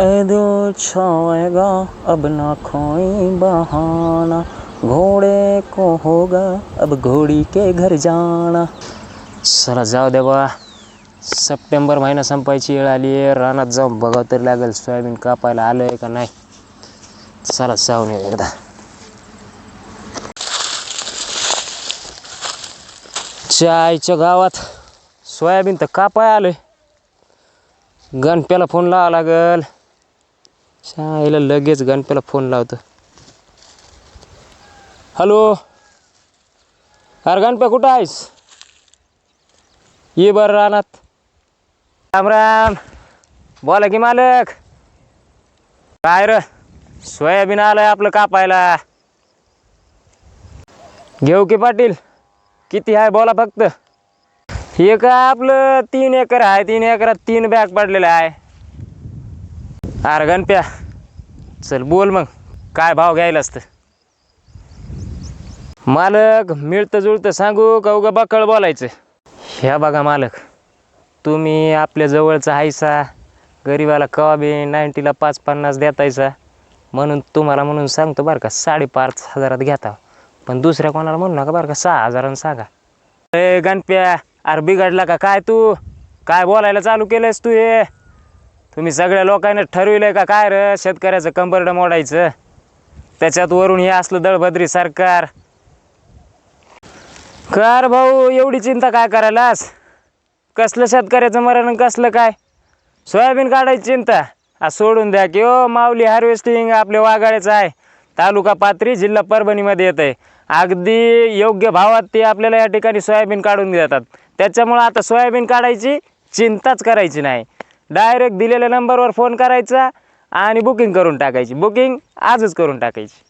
ए दिल छाएगा अब ना कोई बहाना। घोड़े को होगा अब घोड़ी के घर जाना। चला जाऊ दे बा सप्टेंबर महिना संपायची वेळ आली आहे रानात जाऊन बघावं तरी लागेल सोयाबीन कापायला आलं आहे का नाही? चला जाऊन येऊ एकदा. चायच्या गावात सोयाबीन तर कापाय आलंय. गणप्याला फोन लावा लागेल. शाळेला लगेच गणप्याला फोन लावतो. हॅलो? अरे गणप्या कुठं आहेस? ये बरं रानात. राम राम. बोला की मालक. काय र? सोयाबीन आलंय आपलं कापायला. घेऊ की पाटील? किती आहे बोला फक्त. हे का आपलं तीन एकर आहे तीन एकरात तीन बॅग पडलेलं आहे. अरे गणप्या चल बोल मग. काय भाव घ्यायला असतं मालक मिळतं जुळतं सांगू का उगा बकळ बोलायचं? ह्या बघा मालक तुम्ही आपल्या जवळचा हायसा गरिबाला कवा बी नाईन्टीला पाच पन्नास देतायचा म्हणून तुम्हाला म्हणून सांगतो बरं का साडेपाच हजारात घेता. पण दुसऱ्या कोणाला म्हणू नका बरं का सहा हजारानं सांगा. ए गणप्या अरे बिघडला का? काय तू? काय बोलायला चालू केलंयस तू हे? तुम्ही सगळ्या लोकांनी ठरविलंय का काय र? शेतकऱ्याचं कंबरडं मोडायचं. त्याच्यात वरून हे असलं दळभद्री सरकार. कर भाऊ एवढी चिंता काय करायलास? कसलं शेतकऱ्याचं मरण कसलं काय? सोयाबीन काढायची चिंता. आ सोडून द्या की ओ माऊली हार्वेस्टिंग आपल्या वाघाळ्याचं आहे. तालुका पात्री जिल्हा परभणीमध्ये येत आहे अगदी योग्य भावात ते आपल्याला या ठिकाणी सोयाबीन काढून देतात. त्याच्यामुळं आता सोयाबीन काढायची चिंताच करायची नाही. डायरेक्ट दिलेल्या नंबरवर फोन करायचा आणि बुकिंग करून टाकायची. बुकिंग आजच करून टाकायची.